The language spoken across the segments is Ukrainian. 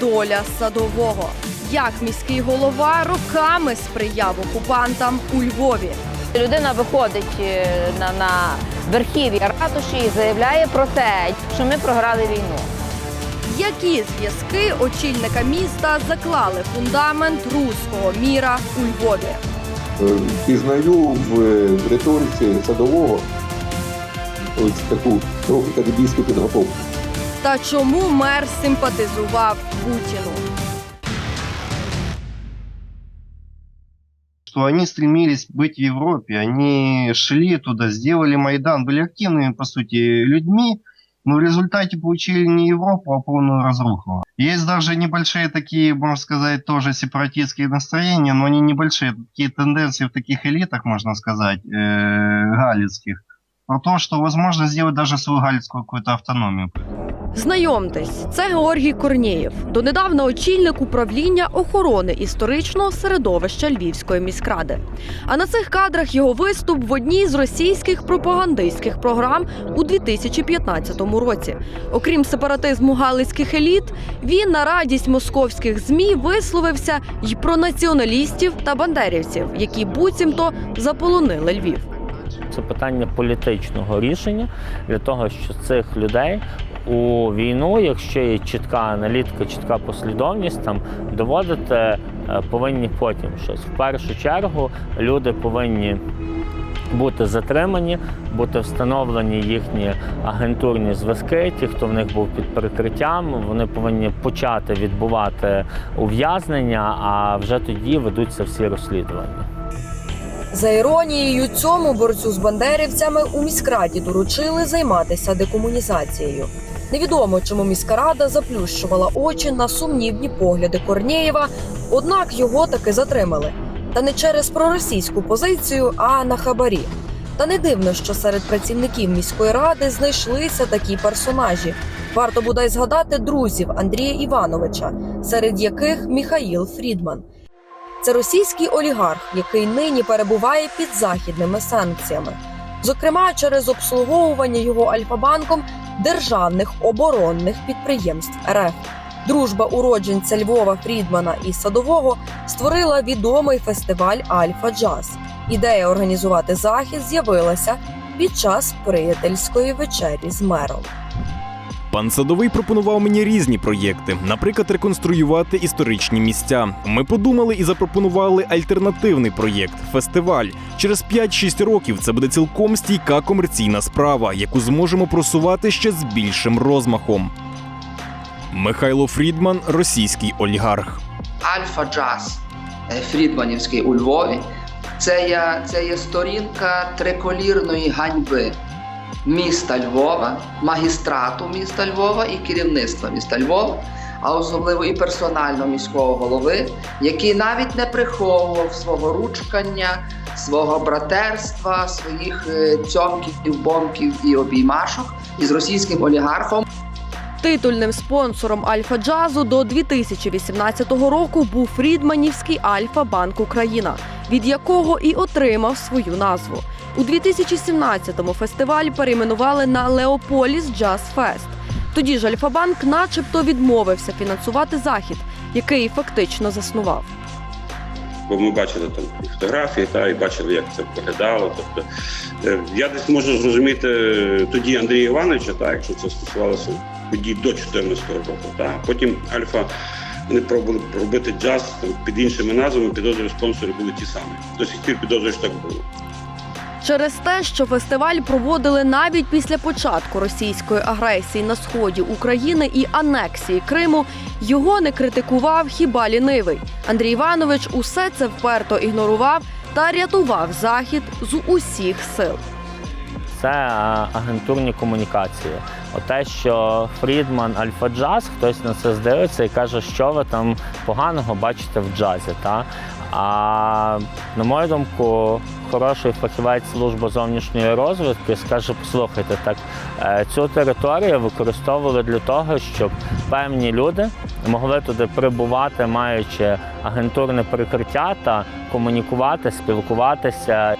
доля садового. Як міський голова роками сприяв окупантам у Львові. Людина виходить е, на, на верхів'я ратуші і заявляє про те, що ми програли війну. Які зв'язки очільника міста заклали фундамент руського міра у Львові? Е, Пізнаю в в риториці садового ось таку трохи кадебійську підготовку. Та чому мер симпатизував Путіну? что они стремились быть в Европе, они шли туда, сделали Майдан, были активными, по сути, людьми, но в результате получили не Европу, а полную разруху. Есть даже небольшие такие, можно сказать, тоже сепаратистские настроения, но они небольшие, такие тенденции в таких элитах, можно сказать, э, галицких, про то, что возможно сделать даже свою галицкую какую-то. Знайомтесь, це Георгій Корнієв, донедавна очільник управління охорони історичного середовища Львівської міськради. А на цих кадрах його виступ в одній з російських пропагандистських програм у 2015 році. Окрім сепаратизму галицьких еліт, він на радість московських змі висловився й про націоналістів та бандерівців, які буцімто заполонили Львів. Це питання політичного рішення для того, що цих людей у війну, якщо є чітка аналітика, чітка послідовність, там доводити е, повинні потім щось. В першу чергу люди повинні бути затримані, бути встановлені їхні агентурні зв'язки. Ті, хто в них був під прикриттям, вони повинні почати відбувати ув'язнення, а вже тоді ведуться всі розслідування. За іронією, цьому борцю з бандерівцями у міськраді доручили займатися декомунізацією. Невідомо, чому міська рада заплющувала очі на сумнівні погляди Корнєєва, однак його таки затримали. Та не через проросійську позицію, а на хабарі. Та не дивно, що серед працівників міської ради знайшлися такі персонажі. Варто бодай згадати друзів Андрія Івановича, серед яких Міхаїл Фрідман. Це російський олігарх, який нині перебуває під західними санкціями, зокрема через обслуговування його Альфа-банком державних оборонних підприємств РФ. Дружба уродженця Львова Фрідмана і Садового створила відомий фестиваль Альфа Джаз. Ідея організувати захід з'явилася під час приятельської вечері з мером. Пан Садовий пропонував мені різні проєкти, наприклад, реконструювати історичні місця. Ми подумали і запропонували альтернативний проєкт фестиваль. Через 5-6 років це буде цілком стійка комерційна справа, яку зможемо просувати ще з більшим розмахом. Михайло Фрідман, російський олігарх. Альфа Джаз е, Фрідманівський у Львові. Це є, це є сторінка триколірної ганьби міста Львова, магістрату міста Львова і керівництва міста Львова, а особливо і персонально міського голови, який навіть не приховував свого ручкання, свого братерства, своїх е, цьомків, бомків і обіймашок із російським олігархом. Титульним спонсором Альфа Джазу до 2018 року був Фрідманівський Альфа Банк Україна, від якого і отримав свою назву. У 2017-му фестиваль перейменували на Леополіс Джаз Фест. Тоді ж Альфа-банк начебто відмовився фінансувати захід, який фактично заснував. Бо ми бачили там фотографії, та і бачили, як це виглядало. Тобто е, я десь можу зрозуміти е, тоді Андрія Івановича, та якщо це стосувалося подій до 2014 року. Та потім Альфа вони пробували робити джаз там, під іншими назвами. Підозрюю спонсори були ті самі. До сих пір підозрюю, що так було. Через те, що фестиваль проводили навіть після початку російської агресії на сході України і анексії Криму, його не критикував хіба лінивий. Андрій Іванович усе це вперто ігнорував та рятував захід з усіх сил. це е, агентурні комунікації. Оте, що Фрідман Альфа Джаз, хтось на це здивиться і каже, що ви там поганого бачите в джазі. Та? А на мою думку, хороший фахівець служби зовнішньої розвідки скаже, послухайте, так е, цю територію використовували для того, щоб певні люди могли туди прибувати, маючи агентурне прикриття та комунікувати, спілкуватися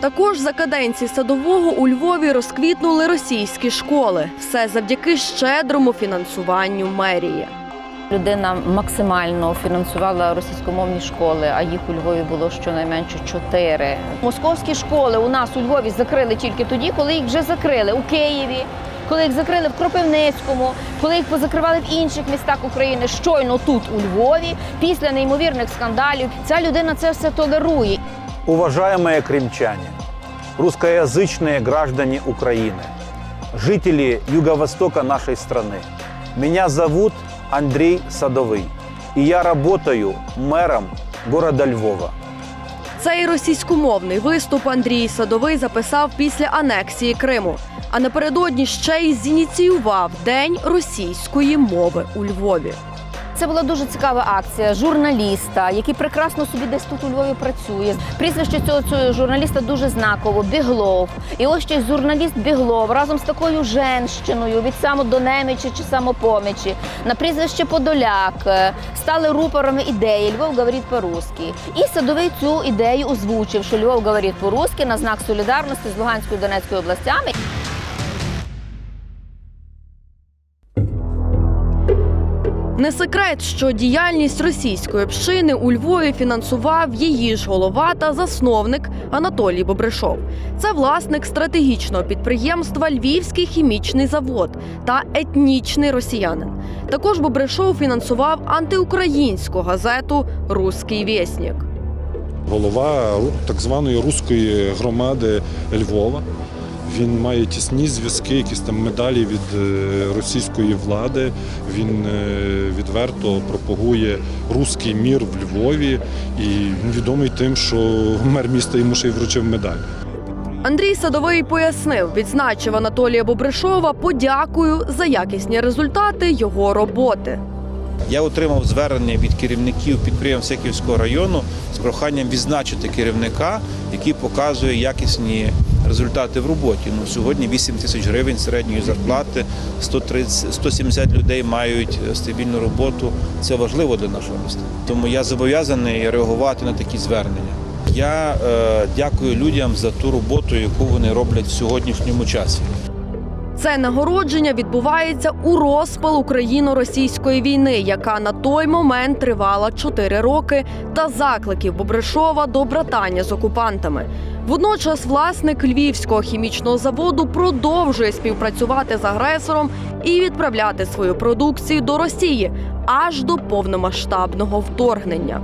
Також за каденції садового у Львові розквітнули російські школи. Все завдяки щедрому фінансуванню мерії. Людина максимально фінансувала російськомовні школи, а їх у Львові було щонайменше чотири. Московські школи у нас у Львові закрили тільки тоді, коли їх вже закрили у Києві, коли їх закрили в Кропивницькому, коли їх позакривали в інших містах України. Щойно тут, у Львові, після неймовірних скандалів, ця людина це все толерує. Уважаемые крымчане, русскоязычные граждане Украины, жители юго-востока нашей страны, меня зовут Андрей Садовий. І я работаю мером города Львова. Цей російськомовний виступ Андрій Садовий записав після анексії Криму. А напередодні ще й зініціював День російської мови у Львові. Це була дуже цікава акція журналіста, який прекрасно собі десь тут у Львові працює. Прізвище цього, цього журналіста дуже знаково Біглов. І ось ще журналіст Біглов разом з такою женщиною від самодонемичі чи самопомічі на прізвище Подоляк е, стали рупорами ідеї Львов говорить по-русски. І садовий цю ідею озвучив, що Львов говорить по-русски на знак солідарності з Луганською і Донецькою областями. Не секрет, що діяльність російської общини у Львові фінансував її ж голова та засновник Анатолій Бобришов. Це власник стратегічного підприємства Львівський хімічний завод та етнічний росіянин. Також Бобришов фінансував антиукраїнську газету Руський вєснік. голова так званої руської громади Львова. Він має тісні зв'язки, якісь там медалі від е, російської влади. Він е, відверто пропагує руський мір в Львові і відомий тим, що мер міста йому ще й вручив медаль. Андрій Садовий пояснив, відзначив Анатолія Бобришова подякою за якісні результати його роботи. Я отримав звернення від керівників підприємств Секівського району з проханням відзначити керівника, який показує якісні результати в роботі. Ну, сьогодні 8 тисяч гривень середньої зарплати, 130, 170 людей мають е, стабільну роботу. Це важливо для нашого міста. Тому я зобов'язаний реагувати на такі звернення. Я е, дякую людям за ту роботу, яку вони роблять в сьогоднішньому часі. Це нагородження відбувається у розпал україно-російської війни, яка на той момент тривала 4 роки, та закликів Бобришова до братання з окупантами. Водночас власник львівського хімічного заводу продовжує співпрацювати з агресором і відправляти свою продукцію до Росії аж до повномасштабного вторгнення.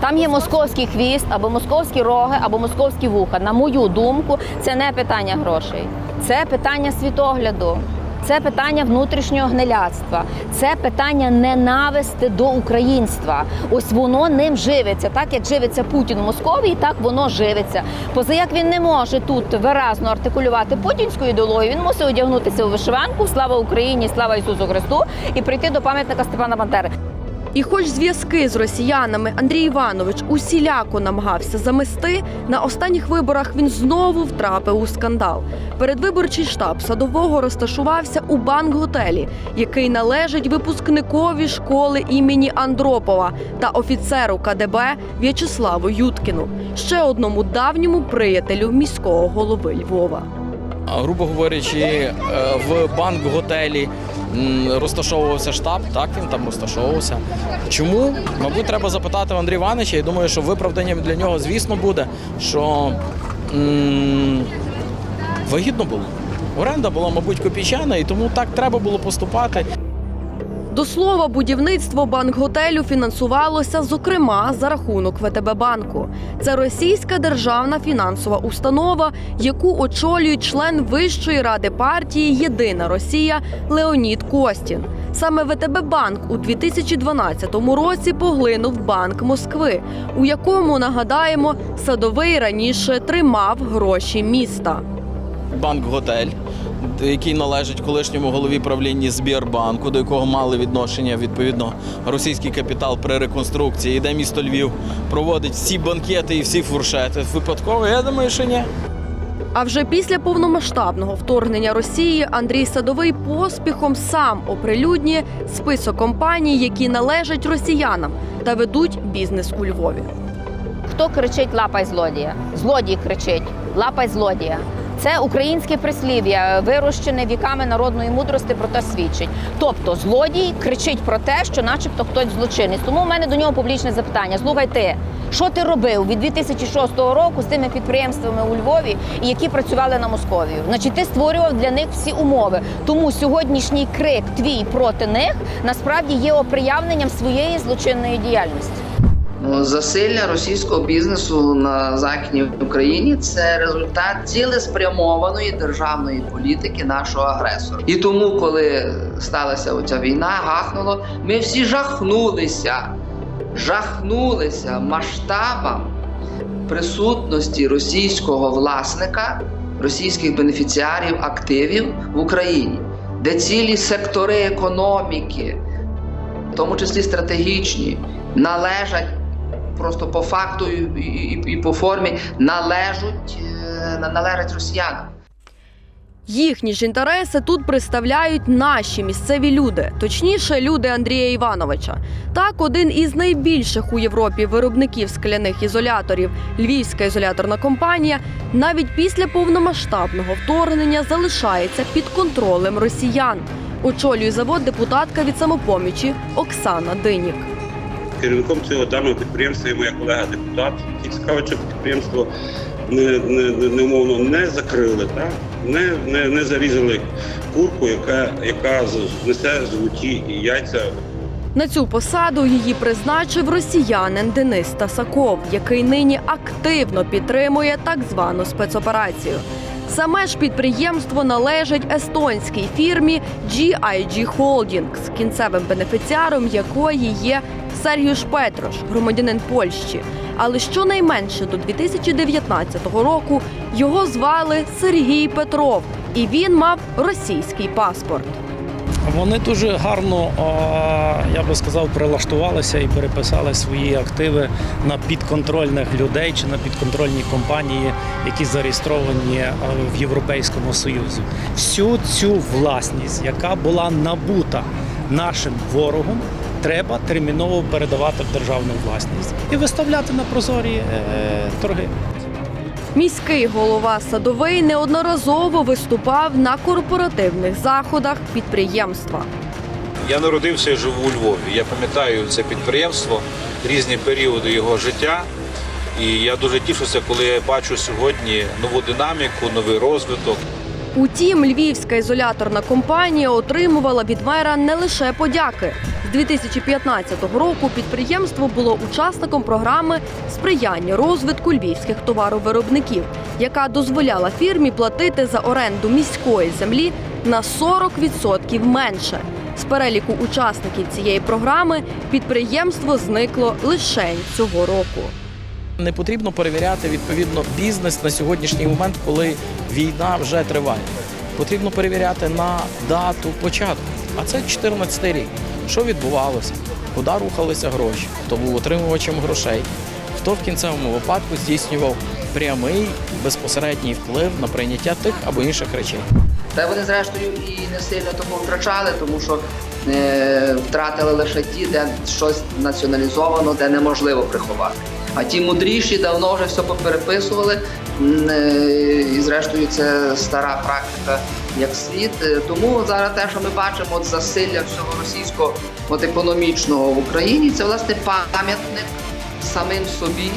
Там є московський хвіст, або московські роги, або московські вуха. На мою думку, це не питання грошей, це питання світогляду. Це питання внутрішнього гниляцтва, це питання ненависти до українства. Ось воно ним живиться. Так як живиться Путін у Московії, так воно живиться. Поза як він не може тут виразно артикулювати путінську ідеологію, він мусить одягнутися у вишиванку Слава Україні, слава Ісусу Христу і прийти до пам'ятника Степана Бандери. І хоч зв'язки з росіянами Андрій Іванович усіляко намагався замести, на останніх виборах він знову втрапив у скандал. Передвиборчий штаб садового розташувався у банк-готелі, який належить випускникові школи імені Андропова та офіцеру КДБ В'ячеславу Юткіну, ще одному давньому приятелю міського голови Львова. Грубо говорячи, е, в банк-готелі розташовувався штаб, так він там розташовувався. Чому? Мабуть, треба запитати Андрія Івановича. Я думаю, що виправданням для нього, звісно, буде, що вигідно було. Оренда була, мабуть, копійчана, і тому так треба було поступати. До слова, будівництво банк-готелю фінансувалося, зокрема, за рахунок ВТБ банку. Це російська державна фінансова установа, яку очолює член Вищої ради партії Єдина Росія Леонід Костін. Саме ВТБ банк у 2012 році поглинув Банк Москви, у якому нагадаємо, садовий раніше тримав гроші міста. Банк-готель, який належить колишньому голові правління Збірбанку, до якого мали відношення відповідно російський капітал при реконструкції, і де місто Львів проводить всі банкети і всі фуршети. Випадково, я думаю, що ні. А вже після повномасштабного вторгнення Росії Андрій Садовий поспіхом сам оприлюднює список компаній, які належать росіянам та ведуть бізнес у Львові. Хто кричить лапай злодія? Злодій кричить лапай злодія. Це українське прислів'я, вирощене віками народної мудрості, про те свідчить. Тобто злодій кричить про те, що, начебто, хтось злочинець. Тому в мене до нього публічне запитання: слухай ти, що ти робив від 2006 року з тими підприємствами у Львові, які працювали на Московію? Значить, ти створював для них всі умови. Тому сьогоднішній крик твій проти них насправді є оприявленням своєї злочинної діяльності. Ну, Засилля російського бізнесу на західній Україні це результат цілеспрямованої державної політики нашого агресора. І тому, коли сталася оця війна, гахнуло, ми всі жахнулися, жахнулися масштабам присутності російського власника, російських бенефіціарів активів в Україні, де цілі сектори економіки, в тому числі стратегічні, належать просто по факту і, і, і по формі належать, е, належать росіянам. Їхні ж інтереси тут представляють наші місцеві люди, точніше, люди Андрія Івановича. Так, один із найбільших у Європі виробників скляних ізоляторів, львівська ізоляторна компанія, навіть після повномасштабного вторгнення залишається під контролем росіян. Очолює завод депутатка від самопомічі Оксана Динік. Керівником цього даного підприємства є моя колега депутат. І цікаво, що підприємство не, не, не, умовно не закрили, так? Не, не, не зарізали курку, яка, яка несе золоті яйця На цю посаду її призначив росіянин Денис Тасаков, який нині активно підтримує так звану спецоперацію. Саме ж підприємство належить естонській фірмі GIG Holdings, кінцевим бенефіціаром якої є Сергіюш Петрош, громадянин Польщі. Але щонайменше до 2019 року його звали Сергій Петров, і він мав російський паспорт. Вони дуже гарно, я би сказав, прилаштувалися і переписали свої активи на підконтрольних людей чи на підконтрольні компанії, які зареєстровані в Європейському Союзі. Всю цю власність, яка була набута нашим ворогом, треба терміново передавати в державну власність і виставляти на прозорі е, торги. Міський голова Садовий неодноразово виступав на корпоративних заходах підприємства. Я народився і живу у Львові. Я пам'ятаю це підприємство, різні періоди його життя. І я дуже тішуся, коли я бачу сьогодні нову динаміку, новий розвиток. Утім, львівська ізоляторна компанія отримувала від мера не лише подяки. З 2015 року підприємство було учасником програми сприяння розвитку львівських товаровиробників, яка дозволяла фірмі платити за оренду міської землі на 40% менше. З переліку учасників цієї програми підприємство зникло лише цього року. Не потрібно перевіряти відповідно бізнес на сьогоднішній момент, коли війна вже триває. Потрібно перевіряти на дату початку. А це 14 рік. Що відбувалося? Куди рухалися гроші? Хто був отримувачем грошей? Хто в кінцевому випадку здійснював прямий безпосередній вплив на прийняття тих або інших речей? Та вони, зрештою, і не сильно того втрачали, тому що е, втратили лише ті, де щось націоналізовано, де неможливо приховати. А ті мудріші давно вже все попереписували. Е, І зрештою це стара практика як світ. Е, Тому зараз те, що ми бачимо, от засилля всього російського от економічного в Україні, це власне пам'ятник самим собі